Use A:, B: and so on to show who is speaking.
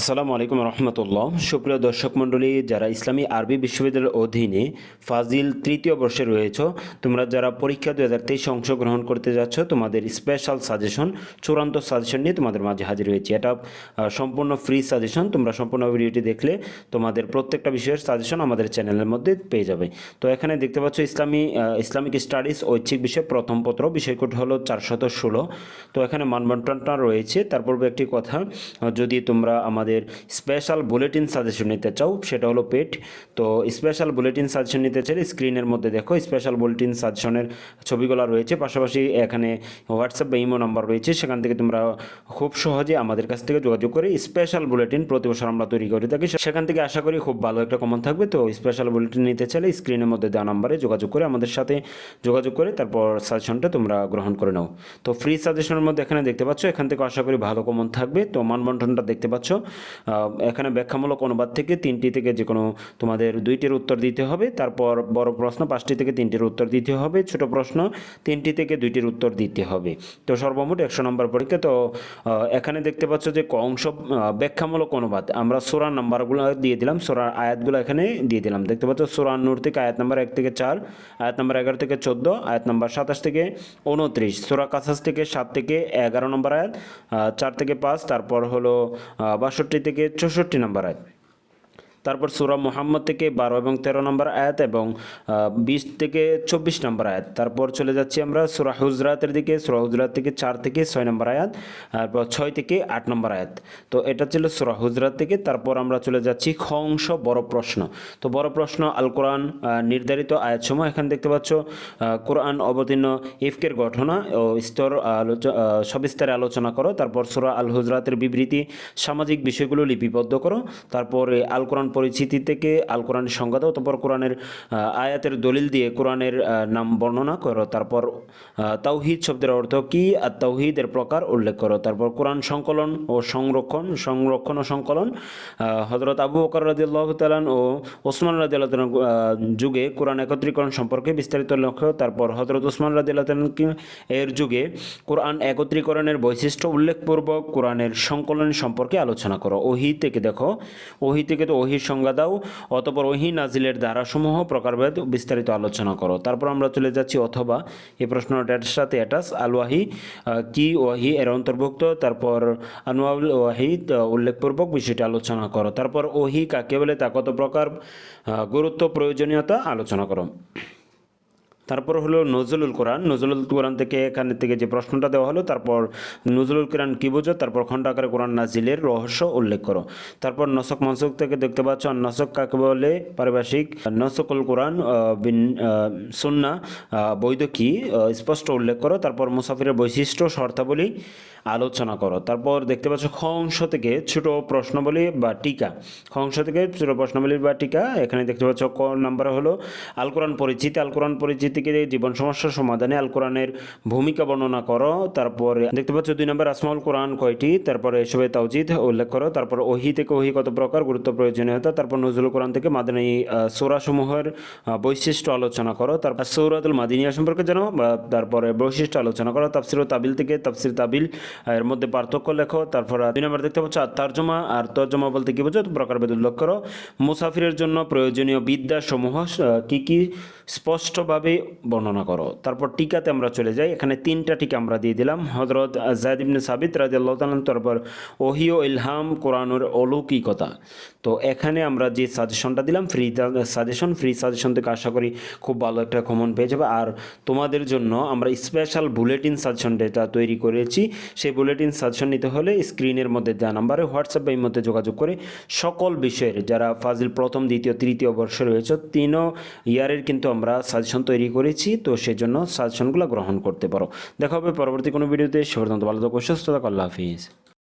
A: আসসালামু আলাইকুম রহমতুল্লাহ। সুপ্রিয় দর্শক মণ্ডলী, যারা ইসলামী আরবি বিশ্ববিদ্যালয়ের অধীনে ফাজিল তৃতীয় বর্ষে রয়েছ, তোমরা যারা পরীক্ষা দু হাজার তেইশে অংশগ্রহণ করতে যাচ্ছ, তোমাদের স্পেশাল সাজেশন চূড়ান্ত সাজেশন নিয়ে তোমাদের মাঝে হাজির হয়েছি। এটা সম্পূর্ণ ফ্রি সাজেশন তোমরা সম্পূর্ণ ভিডিওটি দেখলে তোমাদের প্রত্যেকটা বিষয়ের সাজেশন আমাদের চ্যানেলের মধ্যে পেয়ে যাবে। তো এখানে দেখতে পাচ্ছ ইসলামী ইসলামিক স্টাডিজ ঐচ্ছিক বিষয়, প্রথম পত্র বিষয় কোড হলো চারশত ষোলো। তো এখানে মানবন্টনটা রয়েছে। তার পূর্বে একটি কথা, যদি তোমরা আমাদের স্পেশাল বুলেটিন সাজেশন নিতে চাও, সেটা হলো পেট। তো স্পেশাল বুলেটিন সাজেশন নিতে চাইলে স্ক্রিনের মধ্যে দেখো স্পেশাল বুলেটিন সাজেশনের ছবিগুলো রয়েছে। পাশাপাশি এখানে হোয়াটসঅ্যাপ বা ইমো নাম্বার রয়েছে, সেখান থেকে তোমরা খুব সহজে আমাদের কাছ থেকে যোগাযোগ করে স্পেশাল বুলেটিন প্রতি বছর আমরা তৈরি করে থাকি। সেখান থেকে আশা করি খুব ভালো একটা কমন থাকবে। তো স্পেশাল বুলেটিন নিতে চাইলে স্ক্রিনের মধ্যে দেওয়া নাম্বারে যোগাযোগ করে আমাদের সাথে যোগাযোগ করে তারপর সাজেশনটা তোমরা গ্রহণ করে নাও। তো ফ্রি সাজেশনের মধ্যে এখানে দেখতে পাচ্ছ, এখান থেকে আশা করি ভালো কমন থাকবে। তো মানবন্টনটা দেখতে পাচ্ছ। এখানে ব্যাখ্যামূলক অনুবাদ থেকে তিনটি থেকে যে কোনো তোমাদের দুইটির উত্তর দিতে হবে। তারপর বড় প্রশ্ন পাঁচটি থেকে তিনটির উত্তর দিতে হবে। ছোট প্রশ্ন তিনটি থেকে দুইটির উত্তর দিতে হবে। তো সর্বমোট একশো নম্বর পরীক্ষা। তো এখানে দেখতে পাচ্ছ যে ক অংশ ব্যাখ্যামূলক অনুবাদ। আমরা সোরার নাম্বারগুলো দিয়ে দিলাম। সোরার আয়াতগুলো এখানে দিয়ে দিলাম। দেখতে পাচ্ছ সোরার নূর থেকে আয়াত নাম্বার এক থেকে চার আয়াত নাম্বার এগারো থেকে চোদ্দ আয়াত নাম্বার সাতাশ থেকে উনত্রিশ সোরা কাসাস থেকে সাত থেকে এগারো নম্বর আয়াত চার থেকে পাঁচ তারপর হলো আহ, বাষট্টি থেকে চৌষট্টি নম্বর আয়াত তারপর সুরা মোহাম্মদ থেকে বারো এবং তেরো নম্বর আয়াত এবং বিশ থেকে চব্বিশ নম্বর আয়াত। তারপর চলে যাচ্ছি আমরা সুরা হুজরাতের দিকে। সুরা হুজরাত থেকে চার থেকে ছয় নম্বর আয়াত, তারপর ছয় থেকে আট নম্বর আয়াত। তো এটা ছিল সুরা হুজরাত থেকে। তারপর আমরা চলে যাচ্ছি খংস বড় প্রশ্ন। তো বড় প্রশ্ন আল কোরআন নির্ধারিত আয়াতসমূহ। এখানে দেখতে পাচ্ছ কোরআন অবতীর্ণ ইফকের ঘটনা ও স্তর সবিস্তারে আলোচনা করো। তারপর সুরা আল হুজরাতের বিবৃতি, সামাজিক বিষয়গুলো লিপিবদ্ধ করো। তারপরে আল কোরআন পরিচিতি থেকে আল কোরআনের সংজ্ঞা দাও তারপর কোরআনের আয়াতের দলিল দিয়ে কোরআনের নাম বর্ণনা করো। তারপর তাওহিদ শব্দের অর্থ কি? আর তাওহিদের প্রকার উল্লেখ করো। তারপর কোরআন সংকলন ও সংরক্ষণ সংরক্ষণ ও সংকলন হজরত আবু বকর রাদিয়াল্লাহ তালান ও ওসমান আহ, যুগে কোরআন একত্রীকরণ সম্পর্কে বিস্তারিত লক্ষ্য। তারপর হজরত ওসমান কি- এর যুগে কোরআন একত্রীকরণের বৈশিষ্ট্য উল্লেখপূর্বক কোরআনের সংকলন সম্পর্কে আলোচনা করো। ওহি থেকে দেখো। ওহি থেকে তো ওহির সংজ্ঞা দাও, অতপর ওহি নাজিলের ধারাসমূহ, প্রকারভেদ বিস্তারিত আলোচনা করো। তারপর আমরা চলে যাচ্ছি অথবা এই প্রশ্নটার সাথে অ্যাটাস আল ওয়াহি কি ওয়াহি এর অন্তর্ভুক্ত? তারপর আনোয়াল ওয়াহি উল্লেখপূর্বক বিষয়টি আলোচনা করো। তারপর ওহি কাকে বলে? তা কত প্রকার গুরুত্ব, প্রয়োজনীয়তা আলোচনা করো। তারপর হলো নজরুল কোরআন। নজরুল কোরআন থেকে এখানে থেকে যে প্রশ্নটা দেওয়া হলো, তারপর নজরুল কোরআন কী বোঝো? তারপর খণ্ডাকারে কোরআন নাজিলের রহস্য উল্লেখ করো। তারপর নসক মনসুক থেকে দেখতে পাচ্ছ, নসক কাকে বলে? পারিভাষিক নসকল কোরআন বিন সুন্না বৈধ কি? স্পষ্ট উল্লেখ করো। তারপর মুসাফিরের বৈশিষ্ট্য, শর্তাবলী আলোচনা করো। তারপর দেখতে পাচ্ছ খ অংশ থেকে ছোট প্রশ্নবলী বা টিকা। খ অংশ থেকে ছোট প্রশ্নাবলী বা টিকা। এখানে দেখতে পাচ্ছ, ক নাম্বার হলো, আল কোরআন পরিচিতি। আল কোরআন পরিচিতিকে জীবন সমস্যার সমাধানে আল কোরআনের ভূমিকা বর্ণনা করো, তারপরে দেখতে পাচ্ছ দুই নম্বর আসমাউল কোরআন কয়টি? তারপরে এসবে তাওজিদ উল্লেখ করো, তারপর ওহি থেকে ওহি কত প্রকার, গুরুত্ব, প্রয়োজনীয়তা, তারপর নজরুল কোরআন থেকে মাদানী সোরাসমূহের বৈশিষ্ট্য আলোচনা করো, তারপর সৌরাতুল মাদিনিয়া সম্পর্কে জানো তারপরে বৈশিষ্ট্য আলোচনা করো, তাফসির তাবিল থেকে তাফসির তাবিল এর মধ্যে পার্থক্য লেখো, তারপর দুই নম্বর দেখতে পাচ্ছ তর্জমা, আর তর্জমা বলতে কি বোঝো? প্রকারভেদ উল্লেখ করো। মুসাফিরের জন্য প্রয়োজনীয় বিদ্যাসমূহ কি কি স্পষ্টভাবে বর্ণনা করো। তারপর টিকাতে আমরা চলে যাই। এখানে তিনটা টিকা আমরা দিয়ে দিলাম। হজরত জায়দ ইবনে সাবিত রাজি আল্লাহ তারপর ওহিও ইলহাম কোরআনুর অলৌকিকতা। তো এখানে আমরা যে সাজেশনটা দিলাম ফ্রি সাজেশন ফ্রি সাজেশন থেকে আশা করি খুব ভালো একটা কমন পেয়ে যাবে। আর তোমাদের জন্য আমরা স্পেশাল বুলেটিন সাজেশন যেটা তৈরি করেছি। সেই বুলেটিন সাজেশন নিতে হলে স্ক্রিনের মধ্যে দেওয়া নাম্বারে হোয়াটসঅ্যাপ বা মধ্যে যোগাযোগ করে সকল বিষয়ের, যারা ফাজিল প্রথম, দ্বিতীয়, তৃতীয় বর্ষে রয়েছে, তিনও ইয়ারের কিন্তু আমরা সাজেশন তৈরি করেছি, তো সেজন্য সাজেশনগুলো গ্রহণ করতে পারো। দেখা হবে পরবর্তী কোনো ভিডিওতে সে পর্যন্ত ভালো থাকো, সুস্থ থাকো, আল্লাহ হাফিজ।